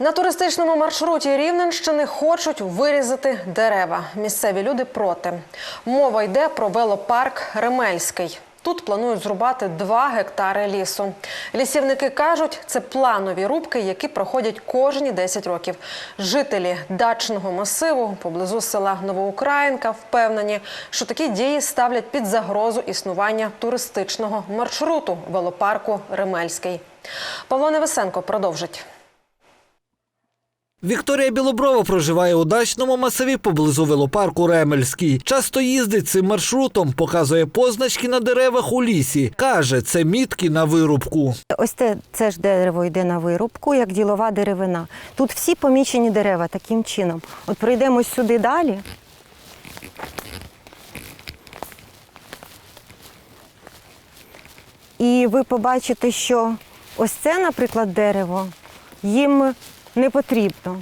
На туристичному маршруті Рівненщини хочуть вирізати дерева. Місцеві люди проти. Мова йде про велопарк Ремельський. Тут планують зрубати 2 гектари лісу. Лісівники кажуть, це планові рубки, які проходять кожні 10 років. Жителі дачного масиву поблизу села Новоукраїнка впевнені, що такі дії ставлять під загрозу існування туристичного маршруту велопарку Ремельський. Павло Невесенко продовжить. Вікторія Білоброва проживає у дачному масиві поблизу велопарку Ремельський. Часто їздить цим маршрутом, показує позначки на деревах у лісі. Каже, це мітки на вирубку. Ось це, це ж дерево йде на вирубку, як ділова деревина. Тут всі помічені дерева таким чином. От пройдемо сюди далі. І ви побачите, що ось це, наприклад, дерево їм не потрібно.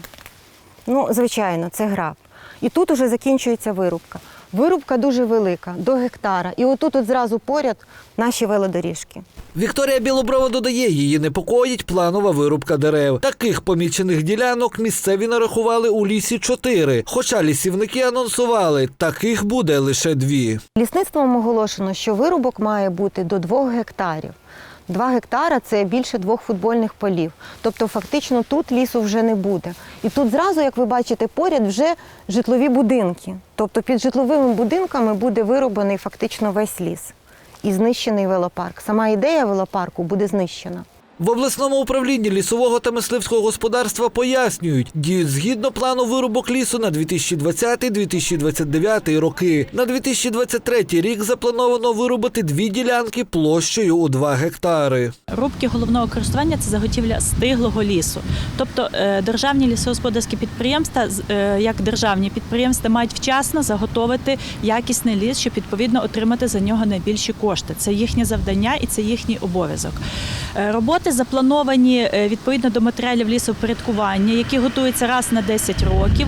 Ну, звичайно, це граб. І тут уже закінчується вирубка. Вирубка дуже велика, до гектара. І отут от зразу поряд наші велодоріжки. Вікторія Білоброва додає, її непокоїть планова вирубка дерев. Таких помічених ділянок місцеві нарахували у лісі чотири. Хоча лісівники анонсували, таких буде лише дві. Лісництвом оголошено, що вирубок має бути до 2 гектарів. 2 гектара це більше двох футбольних полів. Тобто, фактично, тут лісу вже не буде. І тут зразу, як ви бачите, поряд вже житлові будинки. Тобто під житловими будинками буде вирубаний фактично весь ліс і знищений велопарк. Сама ідея велопарку буде знищена. В обласному управлінні лісового та мисливського господарства пояснюють, діють згідно плану вирубок лісу на 2020-2029 роки. На 2023 рік заплановано вирубати дві ділянки площею у 2 гектари. Рубки головного користування це заготівля стиглого лісу. Тобто е, державні лісогосподарські підприємства, е, як державні підприємства, мають вчасно заготовити якісний ліс, щоб відповідно отримати за нього найбільші кошти. Це їхнє завдання і це їхній обов'язок. Е, Роботи заплановані відповідно до матеріалів лісовпорядкування, які готуються раз на 10 років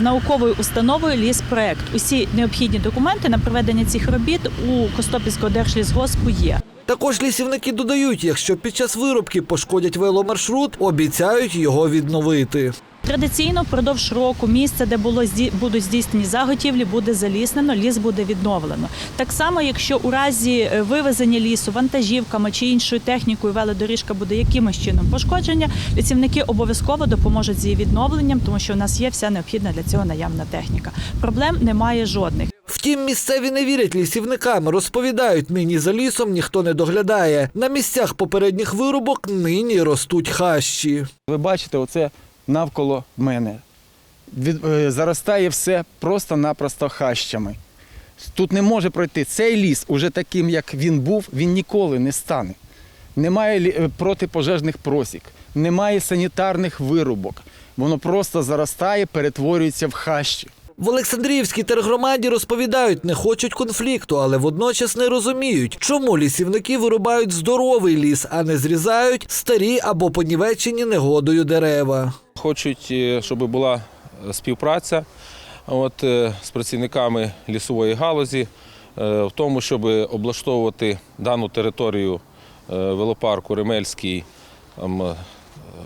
науковою установою ліспроект. Усі необхідні документи на проведення цих робіт у Костопільського держлісгоспу є. Також лісівники додають, якщо під час виробки пошкодять веломаршрут, обіцяють його відновити. Традиційно впродовж року місце, де було будуть здійснені заготівлі, буде заліснено, ліс буде відновлено. Так само, якщо у разі е, вивезення лісу вантажівками чи іншою технікою велодоріжка буде якимось чином пошкодження, лісівники обов'язково допоможуть з її відновленням, тому що у нас є вся необхідна для цього наявна техніка. Проблем немає жодних. Втім, місцеві не вірять лісівникам. Розповідають, нині за лісом ніхто не доглядає. На місцях попередніх вирубок нині ростуть хащі. Ви бачите, оце навколо мене. Від, е, заростає все просто-напросто хащами. Тут не може пройти. Цей ліс, уже таким, як він був, він ніколи не стане. Немає е, протипожежних просік, немає санітарних вирубок. Воно просто заростає, перетворюється в хащі. В Олександрівській тергромаді розповідають, не хочуть конфлікту, але водночас не розуміють, чому лісівники вирубають здоровий ліс, а не зрізають старі або понівечені негодою дерева. Хочуть, е, щоб була е, співпраця от, е, з працівниками лісової галузі в тому, щоб облаштовувати дану територію велопарку Ремельський там, е,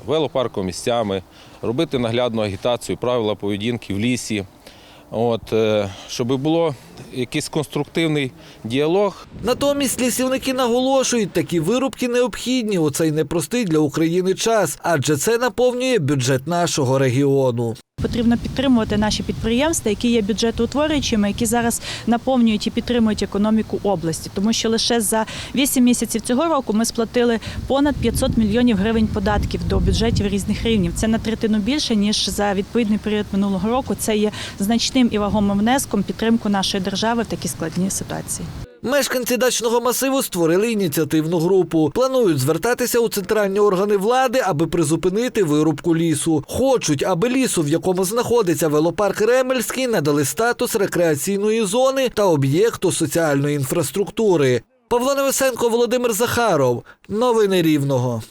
велопарком місцями, робити наглядну агітацію, правила поведінки в лісі. От, е, щоб було якийсь конструктивний діалог Натомість лісівники наголошують, такі вирубки необхідні у цей непростий для України час, адже це наповнює бюджет нашого регіону. Потрібно підтримувати наші підприємства, які є бюджетоутворюючими, які зараз наповнюють і підтримують економіку області. Тому що лише за 8 місяців цього року ми сплатили понад 500 мільйонів гривень податків до бюджетів різних рівнів. Це на третину більше ніж за відповідний період минулого року. Це є значним і вагомим внеском підтримку нашої держави в такій складній ситуації. Мешканці дачного масиву створили ініціативну групу. Планують звертатися у центральні органи влади, аби призупинити вирубку лісу. Хочуть, аби лісу, в якому знаходиться велопарк Ремельський, надали статус рекреаційної зони та об'єкту соціальної інфраструктури. Павло Невесенко, Володимир Захаров. Новини Рівного.